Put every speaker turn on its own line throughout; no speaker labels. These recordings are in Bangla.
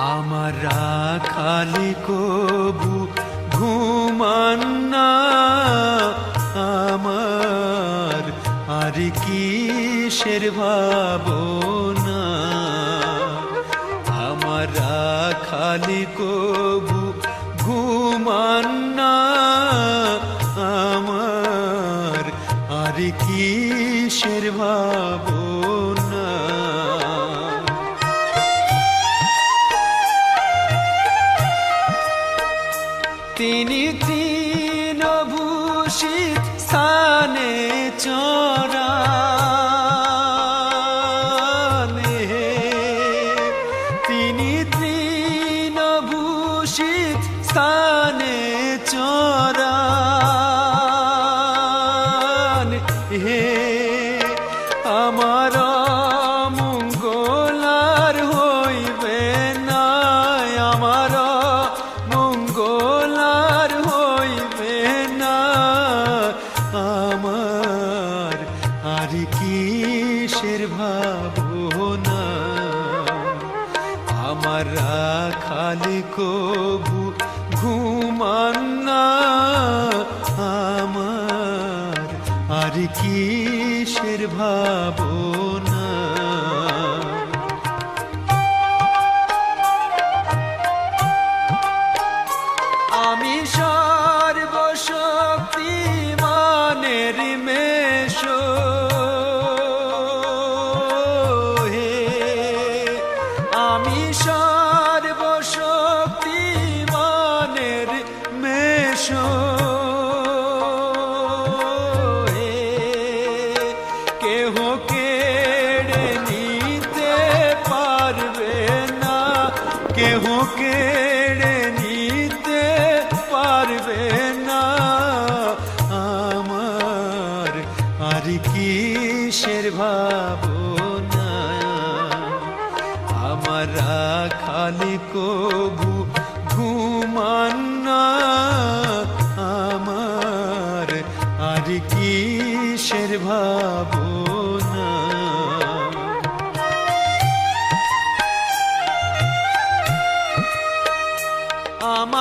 আমার খালি কবু ঘুমান না আমার। আর কি শেরভাবনা আমার খালি কবু ঘুমান না আমার। আর কি শেরভাব তিনি আমার খালি কবু ঘুমান্না আমার। আর কিসের ভাবনা? আমি সর্বশক্তি কেহ কেড়ে নিতে পারবে না। কেড়ে পারবে না। আমার আর ভাবনা? আমরা খালি ঘুমান্না আমার ভাবনা?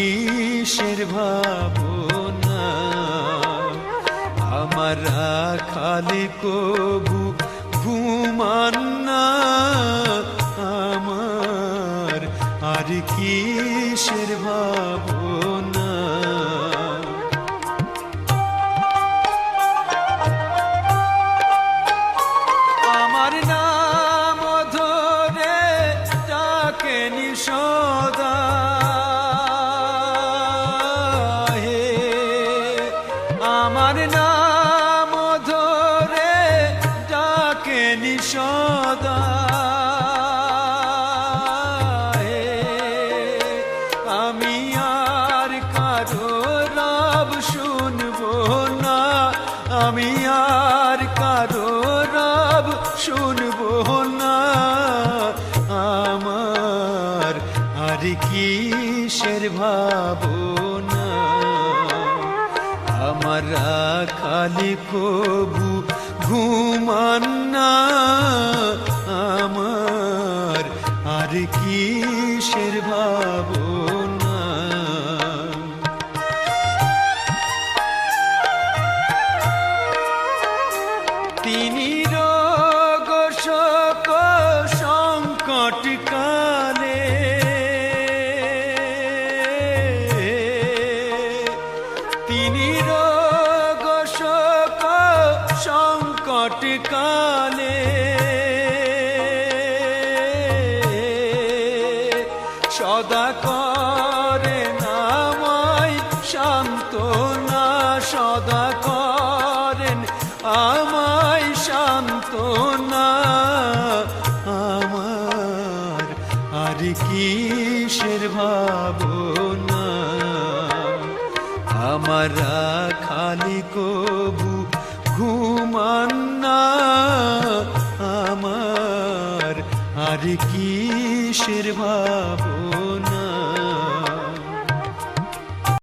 কিসের ভাবনা। আমরা খালি কবু ঘুমান্না আমার আর কিসের ভাবনা? আমার নাম ধরে ডাকে নিষদা আমি আর কারও রব শুনব না। আমি আর কারও রব শুনব আমরা খালি কবু ঘুমান্না আমার আর কিসের ভাবনা তিনি রোগ শোক সংকট কালে। সদা করে নামাই শান্ত না সদা করেন আমায় শান্ত না আমার আর কিসের ভাবনা? আমার খালি কবু ঘুমান না আমার আর কিসের ভাবনা